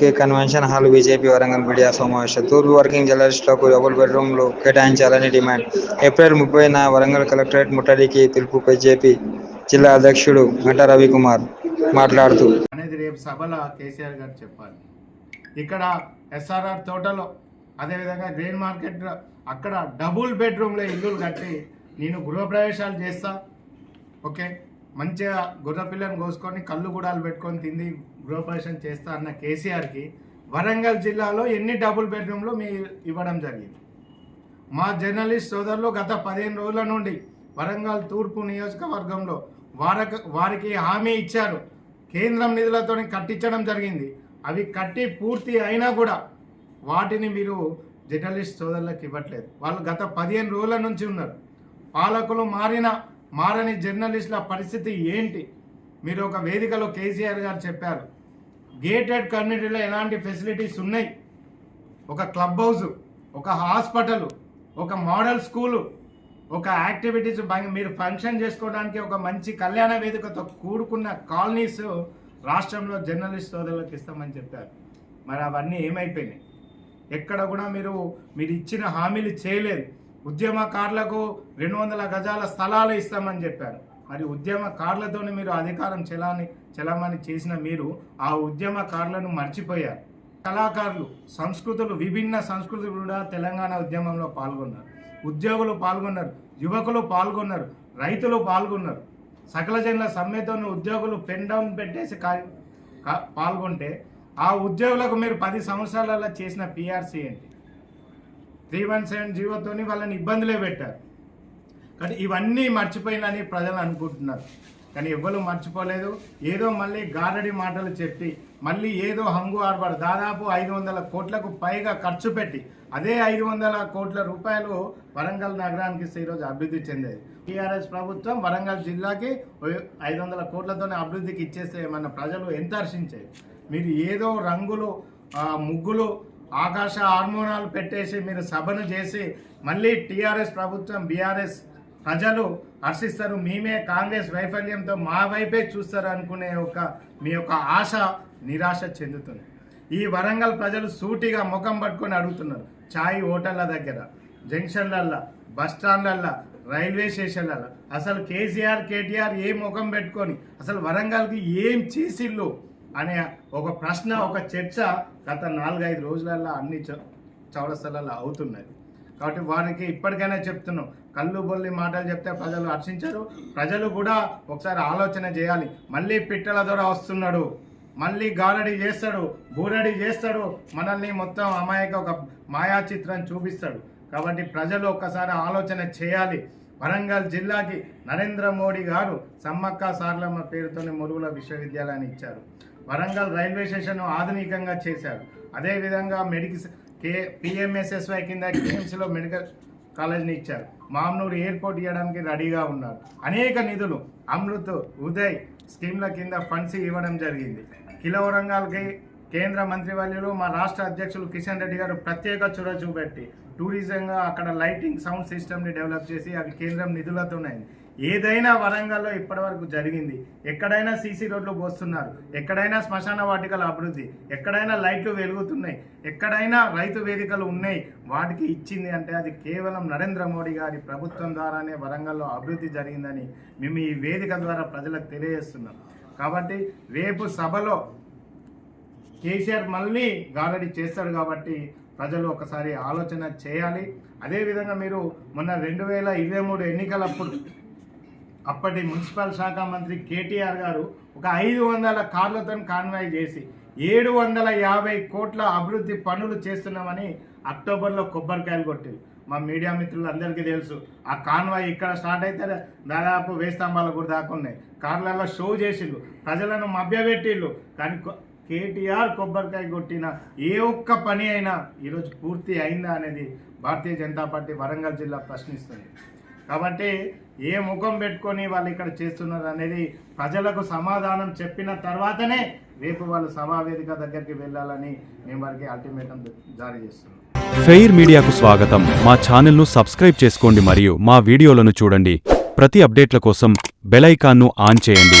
K convention hall BJP Warangal media సమావేశం. తూర్పు working జర్నలిస్టులకు డబుల్ బెడ్రూమ్లు కేటాయించాలని డిమాండ్. ఏప్రిల్ ముప్పైన వరంగల్ కలెక్టరేట్ ముట్టడికి పిలుపు బీజేపీ జిల్లా అధ్యక్షుడు గంట రవికుమార్ మాట్లాడుతూ. అనేది రేపు సభలో కేసీఆర్ గారు చెప్పాలి. ఇక్కడ ఎస్ఆర్ఆర్ తోటలో అదేవిధంగా గ్రెయిన్ మార్కెట్ అక్కడ డబుల్ బెడ్రూమ్లో ఇల్లులు కట్టి నేను గృహప్రవేశాలు చేస్తా. ఓకే? మంచిగా గుర్ర పిల్లని కోసుకొని కళ్ళు గుడాలు పెట్టుకొని తింది గృహప్రవేశం చేస్తా అన్న కేసీఆర్కి వరంగల్ జిల్లాలో ఎన్ని డబుల్ బెడ్రూమ్లు మీ ఇవ్వడం జరిగింది? మా జర్నలిస్ట్ సోదరులు గత పదిహేను రోజుల నుండి వరంగల్ తూర్పు నియోజకవర్గంలో వారక వారికి హామీ ఇచ్చారు. కేంద్రం నిధులతో కట్టించడం జరిగింది. అవి కట్టి పూర్తి అయినా కూడా వాటిని మీరు జర్నలిస్ట్ సోదరులకు ఇవ్వట్లేదు. వాళ్ళు గత పదిహేను రోజుల నుంచి ఉన్నారు. పాలకులు మారిన మారని జర్నలిస్టుల పరిస్థితి ఏంటి? మీరు ఒక వేదికలో కేసీఆర్ గారు చెప్పారు గేటెడ్ కమ్యూనిటీలో ఎలాంటి ఫెసిలిటీస్ ఉన్నాయి? ఒక క్లబ్ హౌస్ ఒక హాస్పిటల్ ఒక మోడల్ స్కూలు ఒక యాక్టివిటీస్ మీరు ఫంక్షన్ చేసుకోవడానికి ఒక మంచి కళ్యాణ వేదికతో కూడుకున్న కాలనీస్ రాష్ట్రంలో జర్నలిస్ట్ సోదరులకు ఇస్తామని చెప్పారు. మరి అవన్నీ ఏమైపోయినాయి? ఎక్కడ కూడా మీరు మీరు ఇచ్చిన హామీలు చేయలేదు. ఉద్యమకారులకు రెండు వందల గజాల స్థలాలు ఇస్తామని చెప్పారు. మరి ఉద్యమకారులతోనే మీరు అధికారం చెలాని చెలామణి చేసిన మీరు ఆ ఉద్యమకారులను మర్చిపోయారు. కళాకారులు సంస్కృతులు విభిన్న సంస్కృతులు కూడా తెలంగాణ ఉద్యమంలో పాల్గొన్నారు. ఉద్యోగులు పాల్గొన్నారు యువకులు పాల్గొన్నారు రైతులు పాల్గొన్నారు. సకల జనుల సమ్మెతో ఉద్యోగులు పెన్ డౌన్ పెట్టేసి కా- పాల్గొంటే ఆ ఉద్యోగులకు మీరు పది సంవత్సరాలలో చేసిన పిఆర్సీ ఏంటి? త్రీ వన్ సెవెన్ జీవోతోని వాళ్ళని ఇబ్బందులే పెట్టారు. కానీ ఇవన్నీ మర్చిపోయిందని ప్రజలు అనుకుంటున్నారు. కానీ ఎవ్వరూ మర్చిపోలేదు. ఏదో మళ్ళీ గారడి మాటలు చెప్పి మళ్ళీ ఏదో హంగు ఆడబడు దాదాపు ఐదు వందల కోట్లకు పైగా ఖర్చు పెట్టి అదే ఐదు వందల కోట్ల రూపాయలు వరంగల్ నగరానికి ఈరోజు అభివృద్ధి చెందేది టీఆర్ఎస్ ప్రభుత్వం వరంగల్ జిల్లాకి ఐదు వందల కోట్లతోనే అభివృద్ధికి ఇచ్చేస్తే మన ప్రజలు ఎంత హర్షించాయి మీరు ఏదో రంగులు ముగ్గులు ఆకాశ హార్మోనాలు పెట్టేసి మీరు సభను చేసి మళ్ళీ టీఆర్ఎస్ ప్రభుత్వం బీఆర్ఎస్ ప్రజలు హర్షిస్తారు. మేమే కాంగ్రెస్ వైఫల్యంతో మా వైపే చూస్తారు అనుకునే ఒక మీ యొక్క ఆశ నిరాశ చెందుతుంది. ఈ వరంగల్ ప్రజలు సూటిగా ముఖం పట్టుకొని అడుగుతున్నారు. ఛాయ్ హోటళ్ళ దగ్గర జంక్షన్లల్లో బస్ స్టాండ్లల్లో రైల్వే స్టేషన్లలో అసలు కేసీఆర్ కేటీఆర్ ఏ ముఖం పెట్టుకొని అసలు వరంగల్కి ఏం చేసిళ్ళు? అనే ఒక ప్రశ్న ఒక చర్చ గత నాలుగైదు రోజులలో అన్ని చౌ- అవుతున్నది కాబట్టి వారికి ఇప్పటికైనా చెప్తున్నాం. కళ్ళు బొల్లి మాటలు చెప్తే ప్రజలు హర్షించరు. ప్రజలు కూడా ఒకసారి ఆలోచన చేయాలి. మళ్ళీ పిట్టల ద్వారా వస్తున్నాడు. మళ్ళీ గాలడి చేస్తాడు. బూరడి చేస్తాడు. మనల్ని మొత్తం అమాయక ఒక మాయా చిత్రం చూపిస్తాడు. కాబట్టి ప్రజలు ఒక్కసారి ఆలోచన చేయాలి. వరంగల్ జిల్లాకి నరేంద్ర మోడీ గారు సమ్మక్క సార్లమ్మ పేరుతోని మురుగుల విశ్వవిద్యాలయాన్ని ఇచ్చారు. వరంగల్ రైల్వే స్టేషన్ ఆధునికంగా చేశారు. అదేవిధంగా మెడికల్ కే పిఎంఎస్ఎస్వై కింద కేఎంసీలో మెడికల్ కాలేజ్ని ఇచ్చారు. మామూలు ఎయిర్పోర్ట్ ఇవ్వడానికి రెడీగా ఉన్నారు. అనేక నిధులు అమృత్ ఉదయ్ స్కీమ్ల కింద ఫండ్స్ ఇవ్వడం జరిగింది. కిలో వరంగల్కి కేంద్ర మంత్రివర్యులు మా రాష్ట్ర అధ్యక్షులు కిషన్ రెడ్డి గారు ప్రత్యేక చొరవ చూపెట్టి టూరిజంగా అక్కడ లైటింగ్ సౌండ్ సిస్టమ్ని డెవలప్ చేసి అవి కేంద్రం నిధులతోనే ఏదైనా వరంగల్లో ఇప్పటివరకు జరిగింది. ఎక్కడైనా సీసీ రోడ్లు పోస్తున్నారు. ఎక్కడైనా శ్మశాన వాటికల అభివృద్ధి. ఎక్కడైనా లైట్లు వెలుగుతున్నాయి. ఎక్కడైనా రైతు వేదికలు ఉన్నాయి. వాటికి ఇచ్చింది అంటే అది కేవలం నరేంద్ర మోడీ గారి ప్రభుత్వం ద్వారానే వరంగల్లో అభివృద్ధి జరిగిందని మేము ఈ వేదిక ద్వారా ప్రజలకు తెలియజేస్తున్నాం. కాబట్టి రేపు సభలో కేసీఆర్ మళ్ళీ గారడి చేస్తాడు కాబట్టి ప్రజలు ఒకసారి ఆలోచన చేయాలి. అదేవిధంగా మీరు మొన్న రెండు వేల ఇరవై మూడు ఎన్నికలప్పుడు అప్పటి మున్సిపల్ శాఖ మంత్రి కేటీఆర్ గారు ఒక ఐదు వందల కార్లతో కాన్వాయ్ చేసి ఏడు వందల యాభై కోట్ల అభివృద్ధి పనులు చేస్తున్నామని అక్టోబర్లో కొబ్బరికాయలు కొట్టింది మా మీడియా మిత్రులందరికీ తెలుసు ఆ కాన్వాయ్ ఇక్కడ స్టార్ట్ అయితే దాదాపు వేస్తంబాల కూడా దాకా ఉన్నాయి. కార్లలో షో చేసిండ్రు ప్రజలను మభ్యపెట్టిళ్ళు కానీ కేటీఆర్ కొబ్బరికాయ కొట్టిన ఏ ఒక్క పని అయినా ఈరోజు పూర్తి అయిందా అనేది భారతీయ జనతా పార్టీ వరంగల్ జిల్లా ప్రశ్నిస్తుంది. కాబట్టి ఏ ముఖం పెట్టుకొని వాళ్ళు ఇక్కడ చేస్తున్నారు అనేది ప్రజలకు సమాధానం చెప్పిన తర్వాతనే రేపు వాళ్ళు సమావేదిక దగ్గరికి వెళ్ళాలని మేము వారికి అల్టిమేటం జారీ చేస్తున్నాం. ఫెయిర్ మీడియాకు స్వాగతం. మా ఛానల్ను సబ్స్క్రైబ్ చేసుకోండి మరియు మా వీడియోలను చూడండి. ప్రతి అప్డేట్ల కోసం బెల్ ఐకాన్ను ఆన్ చేయండి.